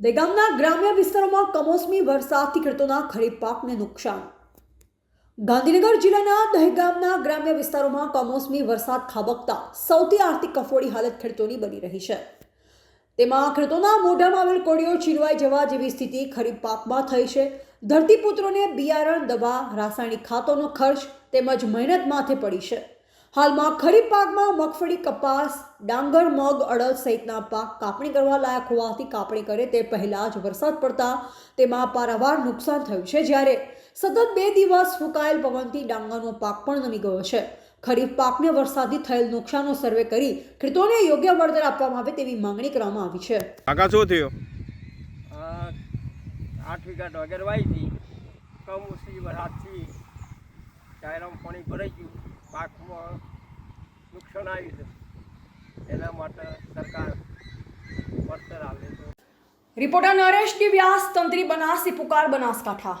દેગામના ગ્રામ્ય વિસ્તારોમાં કમોસમી વરસાદથી ખેડૂતોના ખરીફ પાકને નુકસાન. ગાંધીનગર જિલ્લાના દહેગામના ગ્રામ્ય વિસ્તારોમાં કમોસમી વરસાદ ખાબકતા સૌથી આર્થિક કફોડી હાલત ખેડૂતોની બની રહી છે. તેમાં ખેડૂતોના મોઢામાં આવેલ કોળીઓ ચીરવાઈ જવા જેવી સ્થિતિ ખરીફ પાકમાં થઈ છે. ધરતીપુત્રોને બિયારણ, દવા, રાસાયણિક ખાતોનો ખર્ચ તેમજ મહેનત માથે પડી છે. હાલમાં ખરીફ પાકમાં મગફળી, કપાસ, ડાંગર, મગ, અડદ સહિતના પાક કાપણી કરવા લાયક હોવાથી કાપણી કરે તે પહેલાં જ વરસાદ પડતા તેમાં પારાવાર નુકસાન થયું છે. જ્યારે સતત બે દિવસ ફૂંકાયેલ પવનથી ડાંગરનો પાક પણ નમી ગયો છે. ખરીફ પાકને વરસાદથી થયેલ નુકસાનનો સર્વે કરી ખેડૂતોને યોગ્ય વળતર આપવામાં આવે તેવી માંગણી કરવામાં આવી છે. કાકા શું થયું? આ આઠ વીઘા ડોગર વાવી હતી કમોસમી વરસાદથી ટાયરામાં પાણી ભરાઈ ગયું. પાકમાં નુકસાન આવ્યું છે. એના માટે સરકાર વળતર આપે છે. રિપોર્ટર નરેશ વ્યાસ તંત્રી બનાસી પુકાર બનાસકાંઠા.